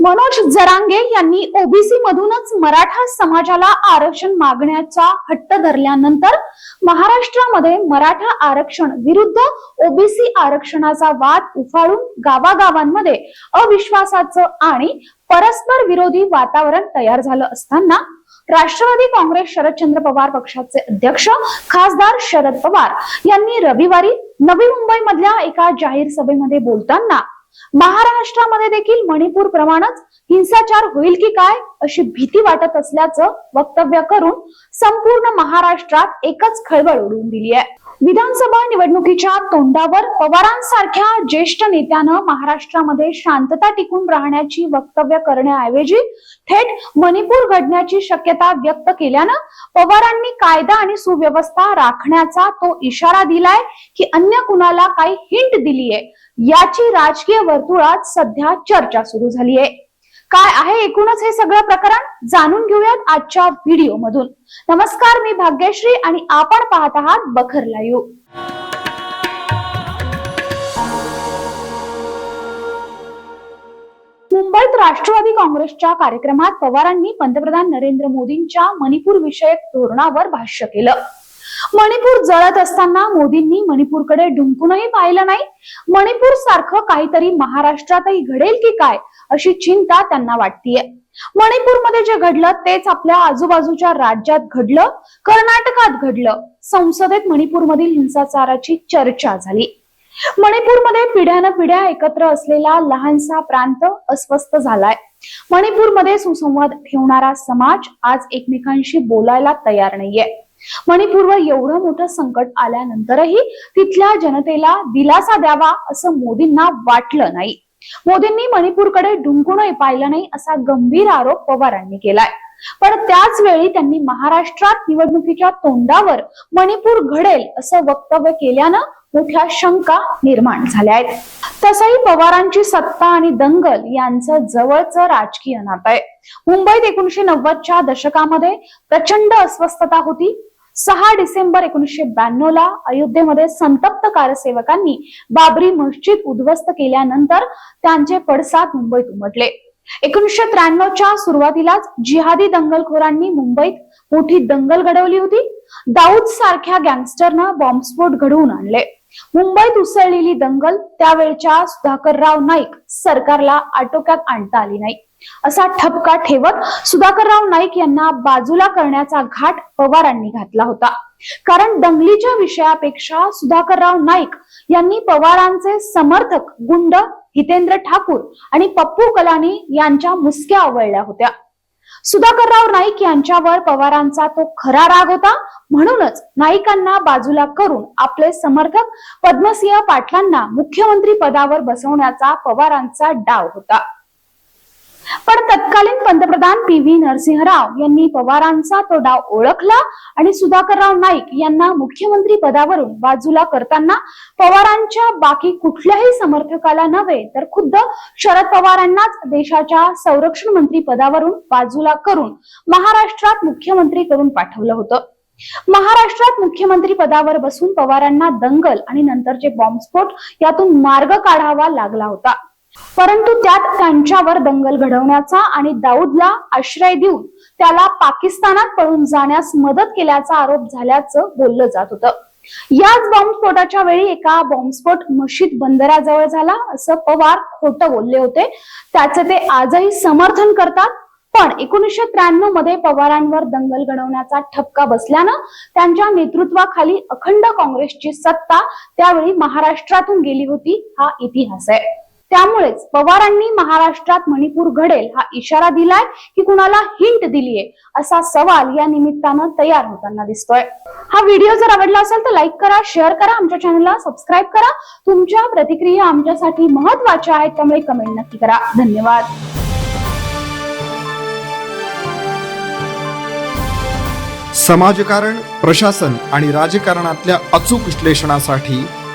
मनोज जरांगे यांनी ओबीसी मधूनच मराठा समाजाला आरक्षण मागण्याचा हट्ट धरल्यानंतर महाराष्ट्रामध्ये मराठा आरक्षण विरुद्ध ओबीसी आरक्षणाचा वाद उफाळून गावागावांमध्ये अविश्वासाचं आणि परस्पर विरोधी वातावरण तयार झालं असताना राष्ट्रवादी काँग्रेस शरदचंद्र पवार पक्षाचे अध्यक्ष खासदार शरद पवार यांनी रविवारी नवी मुंबईमधल्या एका जाहीर सभेमध्ये बोलताना महाराष्ट्रामध्ये देखील मणिपूर प्रमाणच हिंसाचार होईल की काय अशी भीती वाटत असल्याचं वक्तव्य करून संपूर्ण महाराष्ट्रात एकच खळबळ उडवून दिली आहे. विधानसभा निवडणुकीच्या तोंडावर पवारांसारख्या ज्येष्ठ नेत्यानं महाराष्ट्रामध्ये शांतता टिकून राहण्याची वक्तव्य करण्याऐवजी थेट मणिपूर घडण्याची शक्यता व्यक्त केल्यानं पवारांनी कायदा आणि सुव्यवस्था राखण्याचा तो इशारा दिलाय की अन्य कुणाला काही हिंट दिलीये. याची राजकीय वर्तुळात सध्या चर्चा सुरू झाली आहे काय आहे एकूणच हे सगळं प्रकरण? जाणून घेऊयात आजच्या व्हिडिओ मधून नमस्कार मी भाग्यश्री आणि आपण पाहत आहात बखर लाईव्ह. मुंबईत राष्ट्रवादी काँग्रेसच्या कार्यक्रमात पवारांनी पंतप्रधान नरेंद्र मोदींच्या मणिपूर विषयक धोरणावर भाष्य केलं. मणिपूर जळत असताना मोदींनी मणिपूरकडे ढुंकूनही पाहिलं नाही. मणिपूर सारखं काहीतरी महाराष्ट्रातही घडेल की काय अशी चिंता त्यांना वाटतीये. मणिपूरमध्ये जे घडलं तेच आपल्या आजूबाजूच्या राज्यात घडलं कर्नाटकात घडलं. संसदेत मणिपूरमधील हिंसाचाराची चर्चा झाली. मणिपूरमध्ये पिढ्यानं पिढ्या एकत्र असलेला लहानसा प्रांत अस्वस्थ झालाय. मणिपूरमध्ये सुसंवाद ठेवणारा समाज आज एकमेकांशी बोलायला तयार नाहीये. मणिपूरवर एवढं मोठं संकट आल्यानंतरही तिथल्या जनतेला दिलासा द्यावा असं मोदींना वाटलं नाही. मोदींनी मणिपूरकडे ढुंकूनही पाहिलं नाही असा गंभीर आरोप पवारांनी केलाय. पण त्याच वेळी त्यांनी महाराष्ट्रात निवडणुकीच्या तोंडावर मणिपूर घडेल असं वक्तव्य केल्यानं मोठ्या शंका निर्माण झाल्या आहेत. तसंही पवारांची सत्ता आणि दंगल यांचं जवळचं राजकीय नातं आहे. मुंबईत एकोणीशे नव्वदच्या दशकामध्ये प्रचंड अस्वस्थता होती. सहा डिसेंबर एकोणीसशे ब्याण्णव ला अयोध्येमध्ये संतप्त कारसेवकांनी बाबरी मस्जिद उद्ध्वस्त केल्यानंतर त्यांचे पडसाद मुंबईत उमटले. एकोणीसशे त्र्याण्णवच्या सुरुवातीलाच जिहादी दंगलखोरांनी मुंबईत मोठी दंगल घडवली होती. दाऊद सारख्या गँगस्टरनं बॉम्बस्फोट घडवून आणले. मुंबईत उसळलेली दंगल त्यावेळच्या सुधाकरराव नाईक सरकारला आटोक्यात आणता आली नाही. असा ठपका ठेवत सुधाकरराव नाईक यांना बाजूला करण्याचा घाट पवारांनी घातला होता. कारण दंगलीच्या विषयापेक्षा सुधाकरराव नाईक यांनी पवारांचे समर्थक गुंड हितेंद्र ठाकूर आणि पप्पू कलानी यांच्या मुसक्या आवळल्या होत्या. सुधाकरराव नाईक यांच्यावर पवारांचा तो खरा राग होता. म्हणूनच नाईकांना बाजूला करून आपले समर्थक पद्मसिंह पाटलांना मुख्यमंत्री पदावर बसवण्याचा पवारांचा डाव होता. पण तत्कालीन पंतप्रधान पी व्ही नरसिंहराव यांनी पवारांचा तो डाव ओळखला आणि सुधाकरराव नाईक यांना मुख्यमंत्री पदावरून बाजूला करताना पवारांच्या बाकी कुठल्याही समर्थकाला नव्हे तर खुद्द शरद पवारांनाच देशाच्या संरक्षण मंत्री पदावरून बाजूला करून महाराष्ट्रात मुख्यमंत्री करून पाठवलं होतं. महाराष्ट्रात मुख्यमंत्री पदावर बसून पवारांना दंगल आणि नंतरचे बॉम्बस्फोट यातून मार्ग काढावा लागला होता. परंतु त्यात त्यांच्यावर दंगल घडवण्याचा आणि दाऊदला आश्रय देऊन त्याला पाकिस्तानात पळून जाण्यास मदत केल्याचा आरोप झाल्याचं बोललं जात होतं. याच बॉम्बस्फोटाच्या वेळी एका बॉम्बस्फोट मशीद बंदराजवळ झाला असं पवार खोटं बोलले होते. त्याचे ते आजही समर्थन करतात. पण एकोणीसशे त्र्याण्णवमध्ये पवारांवर दंगल घडवण्याचा ठपका बसल्यानं त्यांच्या नेतृत्वाखाली अखंड काँग्रेसची सत्ता त्यावेळी महाराष्ट्रातून गेली होती हा इतिहास आहे. त्यामुळेच पवारांनी महाराष्ट्रात मणिपूर घडेल हा इशारा दिलाय की कुणाला हिंट दिलीये असा सवाल या निमित्तानं तयार होताना दिसतोय. हा व्हिडिओ जर आवडला असेल तर लाईक करा शेअर करा आमच्या चॅनलला सबस्क्राईब करा. तुमच्या प्रतिक्रिया आमच्यासाठी महत्त्वाच्या आहेत त्यामुळे कमेंट नक्की करा. धन्यवाद. समाजकारण प्रशासन आणि राजकारणातल्या अचूक विश्लेषणासाठी